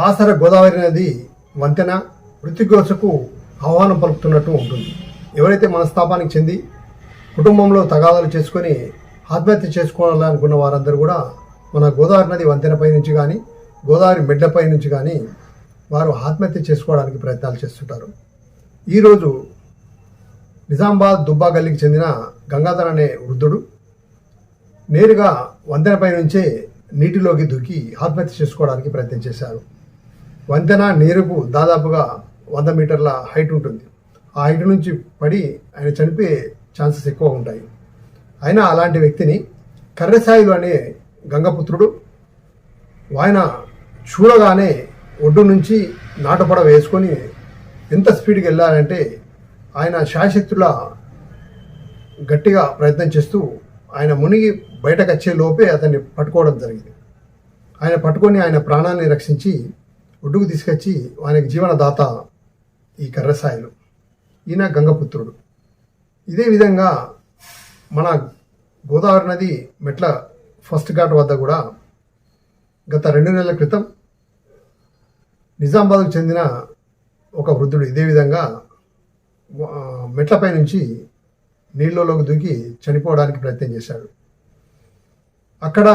బాసర గోదావరి నది వంతెన వృత్తిగోసకు ఆహ్వానం పలుకుతున్నట్టు ఉంటుంది. ఎవరైతే మనస్తాపానికి చెంది కుటుంబంలో తగాదాలు చేసుకొని ఆత్మహత్య చేసుకోవాలనుకున్న వారందరూ కూడా మన గోదావరి నది వంతెనపై నుంచి కానీ గోదావరి మెడ్లపై నుంచి కానీ వారు ఆత్మహత్య చేసుకోవడానికి ప్రయత్నాలు చేస్తుంటారు. ఈరోజు నిజామాబాద్ దుబ్బా గల్లీకి చెందిన గంగాధర్ అనే వృద్ధుడు నేరుగా వంతెనపై నుంచే నీటిలోకి దూకి ఆత్మహత్య చేసుకోవడానికి ప్రయత్నం చేశారు. వంతెన నీరుకు దాదాపుగా వంద మీటర్ల హైట్ ఉంటుంది. ఆ హైట్ నుంచి పడి ఆయన చనిపోయే ఛాన్సెస్ ఎక్కువ ఉంటాయి. అయినా అలాంటి వ్యక్తిని కర్రసాయిలు అనే గంగపుత్రుడు ఆయన చూడగానే ఒడ్డు నుంచి నాటపడ వేసుకొని ఎంత స్పీడ్కి వెళ్ళారంటే ఆయన శాశక్తుల గట్టిగా ప్రయత్నం చేస్తూ ఆయన మునిగి బయటకు వచ్చే లోపే అతన్ని పట్టుకోవడం జరిగింది. ఆయన పట్టుకొని ఆయన ప్రాణాన్ని రక్షించి ఒడ్డుకు తీసుకొచ్చి ఆయనకి జీవనదాత ఈ కర్రసాయిలు. ఈయన గంగపుత్రుడు. ఇదే విధంగా మన గోదావరి నది మెట్ల ఫస్ట్ ఘాట్ వద్ద కూడా గత రెండు నెలల క్రితం నిజామాబాద్కు చెందిన ఒక వృద్ధుడు ఇదే విధంగా మెట్లపై నుంచి నీళ్ళలోకి దూకి చనిపోవడానికి ప్రయత్నం చేశాడు. అక్కడ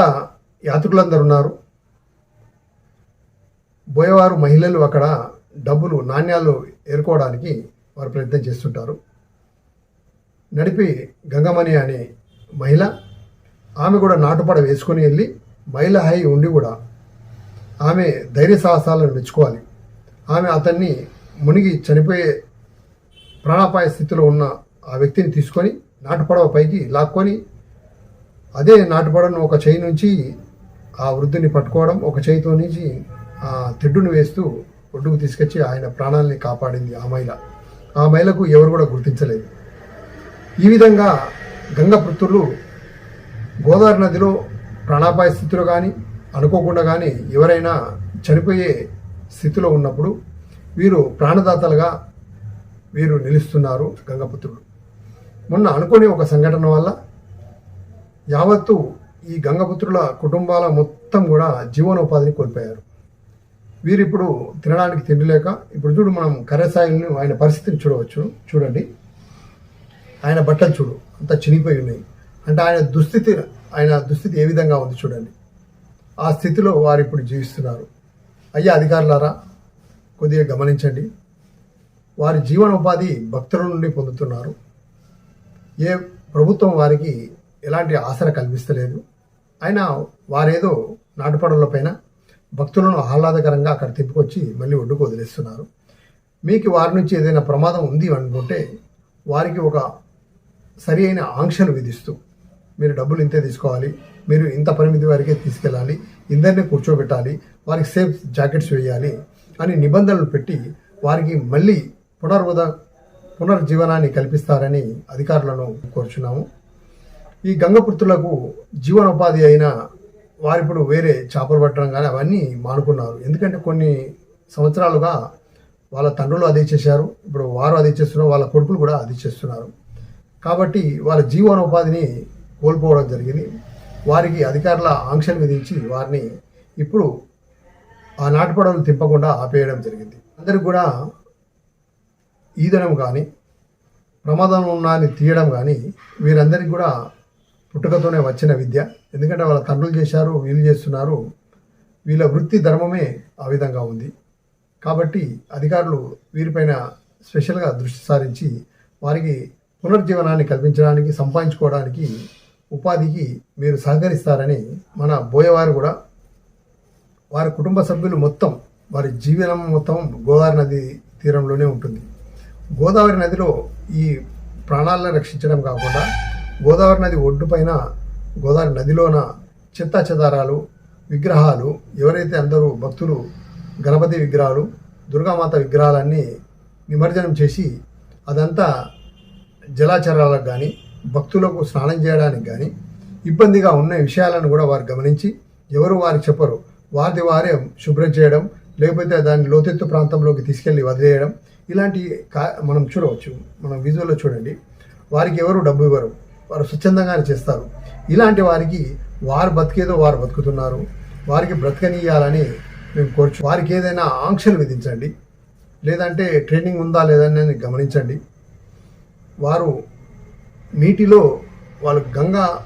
యాత్రికులందరూ ఉన్నారు. బోయవారు మహిళలు అక్కడ డబ్బులు నాణ్యాలు ఏరుకోవడానికి వారు ప్రయత్నం చేస్తుంటారు. నడిపి గంగమణి అనే మహిళ ఆమె కూడా నాటుపడ వేసుకొని వెళ్ళి మహిళ హై ఉండి కూడా ఆమె ధైర్య సాహసాలను మెచ్చుకోవాలి. ఆమె అతన్ని మునిగి చనిపోయే ప్రాణాపాయ స్థితిలో ఉన్న ఆ వ్యక్తిని తీసుకొని నాటుపడవ పైకి లాక్కొని అదే నాటుపడను ఒక చేయి నుంచి ఆ వృద్ధుని పట్టుకోవడం ఒక చేయితో నుంచి తెడ్డును వేస్తూ ఒడ్డుకు తీసుకొచ్చి ఆయన ప్రాణాలని కాపాడింది ఆ మహిళ. ఆ మహిళకు ఎవరు కూడా గుర్తించలేదు. ఈ విధంగా గంగపుత్రులు గోదావరి నదిలో ప్రాణాపాయ స్థితిలో కానీ అనుకోకుండా కానీ ఎవరైనా చనిపోయే స్థితిలో ఉన్నప్పుడు వీరు ప్రాణదాతలుగా వీరు నిలుస్తున్నారు గంగపుత్రులు. మొన్న అనుకోని ఒక సంఘటన వల్ల యావత్తు ఈ గంగపుత్రుల కుటుంబాల మొత్తం కూడా జీవనోపాధిని కోల్పోయారు. వీరు ఇప్పుడు తినడానికి తిండి లేక ఇప్పుడు చూడు మనం కర్రసాయిల్ని ఆయన పరిస్థితిని చూడవచ్చు. చూడండి. ఆయన బట్టలు చూడు. అంత చినిగిపోయి ఉన్నాయి. అంటే ఆయన దుస్థితి ఆయన దుస్థితి ఏ విధంగా ఉంది చూడండి. ఆ స్థితిలో వారు ఇప్పుడు జీవిస్తున్నారు. అయ్యా అధికారులారా కొద్దిగా గమనించండి. వారి జీవనోపాధి భక్తుల నుండి పొందుతున్నారు. ఏ ప్రభుత్వం వారికి ఎలాంటి ఆసర కల్పిస్తలేదు. అయినా వారేదో నాటుపడల పైన భక్తులను ఆహ్లాదకరంగా అక్కడ తిప్పుకొచ్చి మళ్ళీ ఒడ్డుకు వదిలేస్తున్నారు. మీకు వారి నుంచి ఏదైనా ప్రమాదం ఉంది అనుకుంటే వారికి ఒక సరి అయిన ఆంక్షలు విధిస్తూ మీరు డబ్బులు ఇంతే తీసుకోవాలి మీరు ఇంత పరిమితి వరకే తీసుకెళ్ళాలి ఇందరినీ కూర్చోబెట్టాలి వారికి సేఫ్ జాకెట్స్ వేయాలి అని నిబంధనలు పెట్టి వారికి మళ్ళీ పునర్వద పునర్జీవనాన్ని కల్పిస్తారని అధికారులను కోరుచున్నాము. ఈ గంగపుత్రులకు జీవనోపాధి అయిన వారిప్పుడు వేరే చేపలు పట్టడం కానీ అవన్నీ మానుకున్నారు. ఎందుకంటే కొన్ని సంవత్సరాలుగా వాళ్ళ తండ్రులు అదే చేశారు. ఇప్పుడు వారు అదే చేస్తున్నారు వాళ్ళ కొడుకులు కూడా అదే చేస్తున్నారు. కాబట్టి వాళ్ళ జీవనోపాధిని కోల్పోవడం జరిగింది. వారికి అధికారుల ఆంక్షలు విధించి వారిని ఇప్పుడు ఆ నాటుపడవలు తిప్పకుండా ఆపేయడం జరిగింది. అందరికి కూడా ఈదడం కానీ ప్రమాదం ఉన్నాన్ని తీయడం కానీ వీరందరికీ కూడా పుట్టుకతోనే వచ్చిన విద్య. ఎందుకంటే వాళ్ళ తండ్రులు చేశారు వీళ్ళు చేస్తున్నారు. వీళ్ళ వృత్తి ధర్మమే ఆ విధంగా ఉంది. కాబట్టి అధికారులు వీరిపైన స్పెషల్గా దృష్టి సారించి వారికి పునర్జీవనాన్ని కల్పించడానికి సంపాదించుకోవడానికి ఉపాధికి మీరు సహకరిస్తారని మన బోయవారు కూడా వారి కుటుంబ సభ్యులు మొత్తం వారి జీవనం మొత్తం గోదావరి నది తీరంలోనే ఉంటుంది. గోదావరి నదిలో ఈ ప్రాణాలను రక్షించడం కాకుండా గోదావరి నది ఒడ్డుపైన గోదావరి నదిలోన చెత్త చెదారాలు విగ్రహాలు ఎవరైతే అందరూ భక్తులు గణపతి విగ్రహాలు దుర్గామాత విగ్రహాలన్నీ నిమజ్జనం చేసి అదంతా జలాచరాలకు కానీ భక్తులకు స్నానం చేయడానికి కానీ ఇబ్బందిగా ఉన్న విషయాలను కూడా వారు గమనించి ఎవరు వారికి చెప్పరు. వారిది వారే శుభ్రం చేయడం లేకపోతే దాన్ని లోతెత్తు ప్రాంతంలోకి తీసుకెళ్ళి వదిలేయడం ఇలాంటి కా మనం చూడవచ్చు. మనం విజువల్లో చూడండి. వారికి ఎవరు డబ్బు ఇవ్వరు. వారు స్వచ్ఛందంగానే చేస్తారు. ఇలాంటి వారికి వారు బతికేదో వారు బతుకుతున్నారు. వారికి బ్రతకనీయాలని మేము కోరుచు వారికి ఏదైనా ఆంక్షలు విధించండి. లేదంటే ట్రైనింగ్ ఉందా లేదని గమనించండి. వారు నీటిలో వాళ్ళు గంగా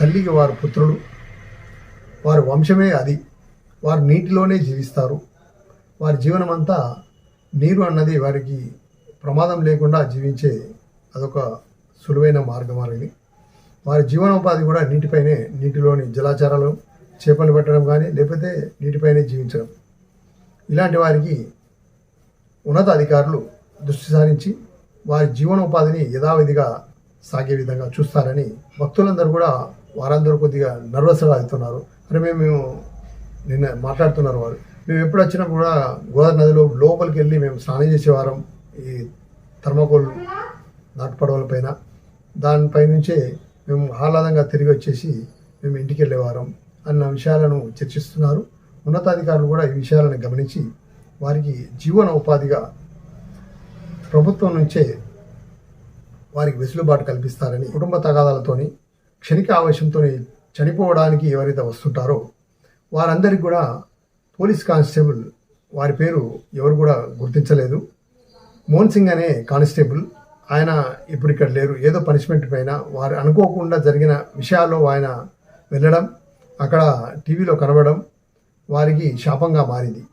తల్లికి వారు పుత్రులు. వారి వంశమే అది. వారు నీటిలోనే జీవిస్తారు. వారి జీవనం అంతా నీరు అన్నది వారికి ప్రమాదం లేకుండా జీవించే అదొక సులువైన మార్గం అనేది. వారి జీవనోపాధి కూడా నీటిపైనే నీటిలోని జలాచారాలు చేపలు పెట్టడం కానీ లేకపోతే నీటిపైనే జీవించడం. ఇలాంటి వారికి ఉన్నత అధికారులు దృష్టి సారించి వారి జీవనోపాధిని యథావిధిగా సాగే విధంగా చూస్తారని భక్తులందరూ కూడా వారందరూ కొద్దిగా నర్వస్గా అవుతున్నారు. అరే మేము మేము నిన్న మాట్లాడుతున్నారు వారు. మేము ఎప్పుడు వచ్చినా కూడా గోదావరి నదిలో లోపలికి వెళ్ళి మేము స్నానం చేసేవారం ఈ థర్మకోల్ నాటుపడవల పైన దానిపై నుంచే మేము ఆహ్లాదంగా తిరిగి వచ్చేసి మేము ఇంటికి వెళ్ళేవారం అన్న విషయాలను చర్చిస్తున్నారు. ఉన్నతాధికారులు కూడా ఈ విషయాలను గమనించి వారికి జీవన ఉపాధిగా ప్రభుత్వం నుంచే వారికి వెసులుబాటు కల్పిస్తారని కుటుంబ తగాదాలతోని క్షణిక ఆవేశంతో చనిపోవడానికి ఎవరైతే వస్తుంటారో వారందరికీ కూడా పోలీస్ కానిస్టేబుల్ వారి పేరు ఎవరు కూడా గుర్తించలేదు. మోహన్ సింగ్ అనే కానిస్టేబుల్ ఆయన ఇప్పుడు ఇక్కడ లేరు. ఏదో పనిష్మెంట్ పైన వారు అనుకోకుండా జరిగిన విషయాల్లో ఆయన వెళ్ళడం అక్కడ టీవీలో కనబడడం వారికి శాపంగా మారింది.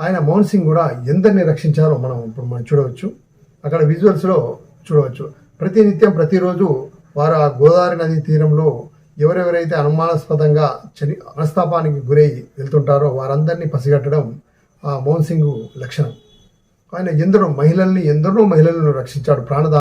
ఆయన మోహన్ సింగ్ కూడా ఎందరిని రక్షించారో మనం ఇప్పుడు మనం చూడవచ్చు. అక్కడ విజువల్స్లో చూడవచ్చు. ప్రతినిత్యం ప్రతిరోజు వారు ఆ గోదావరి నది తీరంలో ఎవరెవరైతే అనుమానాస్పదంగా చని మనస్తాపానికి గురై వెళ్తుంటారో వారందరినీ పసిగట్టడం ఆ మోహన్ సింగ్ లక్షణం. ఆయన ఎందరో మహిళల్ని ఎందరో మహిళలను రక్షించాడు ప్రాణదా